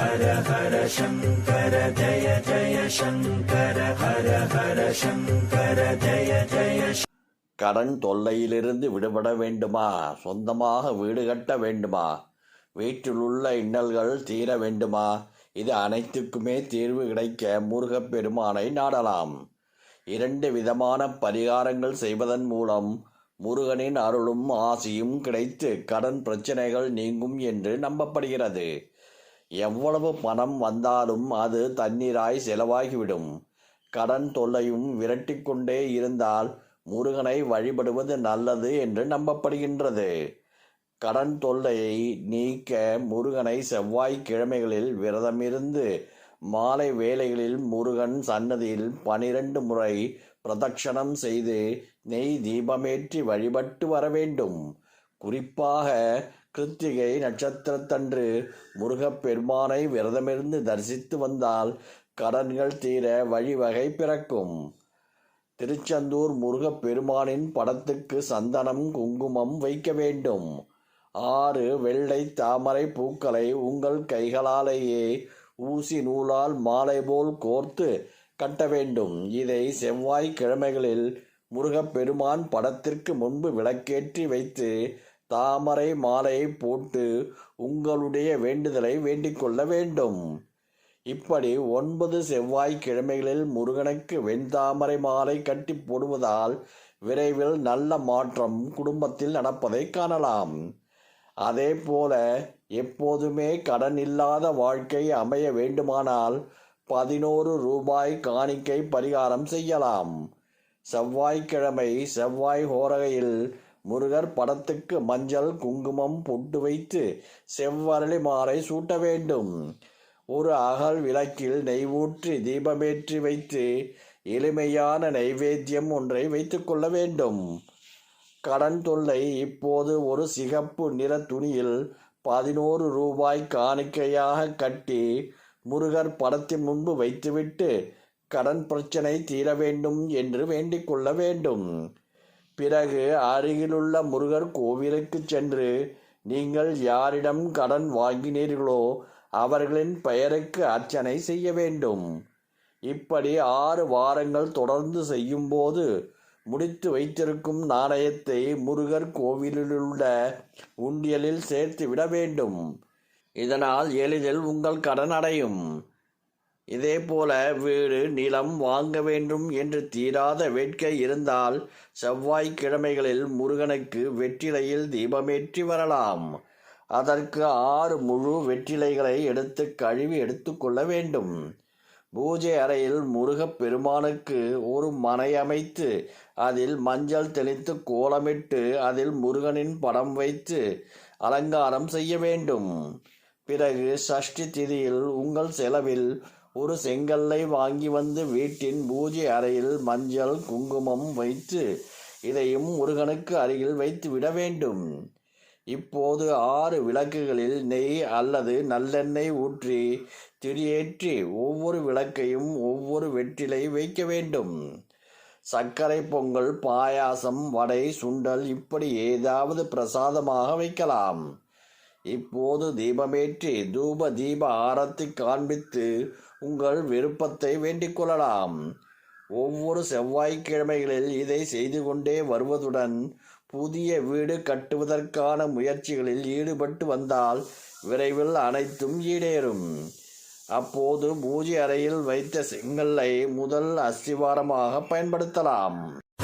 ஹர ஹர சங்கர ஜய ஜய சங்கர ஹர ஹர சங்கர ஜய ஜய கடன் தொல்லையிலிருந்து விடுபட வேண்டுமா? சொந்தமாக வீடு கட்ட வேண்டுமா? வீட்டில் உள்ள இன்னல்கள் தீர வேண்டுமா? இது அனைத்துக்குமே தீர்வு கிடைக்க முருகப் பெருமானை நாடலாம். இரண்டு விதமான பரிகாரங்கள் செய்வதன் மூலம் முருகனின் அருளும் ஆசியும் கிடைத்து கடன் பிரச்சனைகள் நீங்கும் என்று நம்பப்படுகிறது. எவ்வளவு பணம் வந்தாலும் அது தண்ணீராய் செலவாகிவிடும். கடன் தொல்லையும் விரட்டிக்கொண்டே இருந்தால் முருகனை வழிபடுவது நல்லது என்று நம்பப்படுகின்றது. கடன் தொல்லையை நீக்க முருகனை செவ்வாய்க்கிழமைகளில் விரதமிருந்து மாலை வேளைகளில் முருகன் சன்னதியில் பனிரெண்டு முறை பிரதட்சணம் செய்து நெய் தீபமேற்றி வழிபட்டு வர வேண்டும். குறிப்பாக கிருத்திகை நட்சத்திரத்தன்று முருகப்பெருமானை விரதமிருந்து தரிசித்து வந்தால் கடன்கள் தீர வழிவகை பிறக்கும். திருச்செந்தூர் முருகப்பெருமானின் படத்துக்கு சந்தனம் குங்குமம் வைக்க வேண்டும். ஆறு வெள்ளை தாமரை பூக்களை உங்கள் கைகளாலேயே ஊசி நூலால் மாலை போல் கோர்த்து கட்ட வேண்டும். இதை செவ்வாய்க்கிழமைகளில் முருகப்பெருமான் படத்திற்கு முன்பு விளக்கேற்றி வைத்து தாமரை மாலையை போட்டு உங்களுடைய வேண்டுதலை வேண்டிக்கொள்ள வேண்டும். இப்படி ஒன்பது செவ்வாய்க்கிழமைகளில் முருகனுக்கு வெண்தாமரை மாலை கட்டி போடுவதால் விரைவில் நல்ல மாற்றம் குடும்பத்தில் நடப்பதை காணலாம். அதே போல எப்போதுமே கடன் இல்லாத வாழ்க்கை அமைய வேண்டுமானால் பதினோரு ரூபாய் காணிக்கை பரிகாரம் செய்யலாம். செவ்வாய்க்கிழமை செவ்வாய் ஹோரகையில் முருகர் படத்துக்கு மஞ்சள் குங்குமம் பொட்டு வைத்து செவ்வரளி மாலை சூட்ட வேண்டும். ஒரு அகல் விளக்கில் நெய் ஊற்றி தீபமேற்றி வைத்து எளிமையான நைவேத்தியம் ஒன்றை வைத்துக்கொள்ள வேண்டும். கடன் தொல்லை இப்போது ஒரு சிகப்பு நிற துணியில் பதினோரு ரூபாய் காணிக்கையாக கட்டி முருகர் படத்தின் முன்பு வைத்துவிட்டு கடன் பிரச்சனை தீர வேண்டும் என்று வேண்டிக் கொள்ள வேண்டும். பிறகு அருகிலுள்ள முருகர் கோவிலுக்கு சென்று நீங்கள் யாரிடம் கடன் வாங்கினீர்களோ அவர்களின் பெயருக்கு அர்ச்சனை செய்ய வேண்டும் இப்படி ஆறு வாரங்கள் தொடர்ந்து செய்யும்போது முடித்து வைத்திருக்கும் நாணயத்தை முருகர் கோவிலிலுள்ள உண்டியலில் சேர்த்து விட வேண்டும். இதனால் எளிதில் உங்கள் கடன் அடையும். இதேபோல வீடு நிலம் வாங்க வேண்டும் என்று தீராத வேட்கை இருந்தால் செவ்வாய்க்கிழமைகளில் முருகனுக்கு வெற்றிலையில் தீபமேற்றி வரலாம். அதற்கு ஆறு முழு வெற்றிலைகளை எடுத்து கழுவி எடுத்துக்கொள்ள வேண்டும். பூஜை அறையில் முருகப் பெருமானுக்கு ஒரு மனை அமைத்து அதில் மஞ்சள் தெளித்து கோலமிட்டு அதில் முருகனின் படம் வைத்து அலங்காரம் செய்ய வேண்டும். பிறகு சஷ்டி திதியில் உங்கள் செலவில் ஒரு செங்கல்லை வாங்கி வந்து வீட்டின் பூஜை அறையில் மஞ்சள் குங்குமம் வைத்து இதையும் முருகனுக்கு அருகில் வைத்து விட வேண்டும். இப்போது ஆறு விளக்குகளில் நெய் அல்லது நல்லெண்ணெய் ஊற்றி திரியேற்றி ஒவ்வொரு விளக்கையும் ஒவ்வொரு வெற்றிலை வைக்க வேண்டும். சர்க்கரை பொங்கல் பாயாசம் வடை சுண்டல் இப்படி ஏதாவது பிரசாதமாக வைக்கலாம். இப்போது தீபமேற்றி தூப தீப ஆரத்தி காண்பித்து உங்கள் விருப்பத்தை வேண்டிக் கொள்ளலாம். ஒவ்வொரு செவ்வாய்க்கிழமைகளில் இதை செய்து கொண்டே வருவதுடன் புதிய வீடு கட்டுவதற்கான முயற்சிகளில் ஈடுபட்டு வந்தால் விரைவில் அனைத்தும் ஈடேறும். அப்போது பூஜை அறையில் வைத்த செங்கல்லை முதல் அஸ்திவாரமாக பயன்படுத்தலாம்.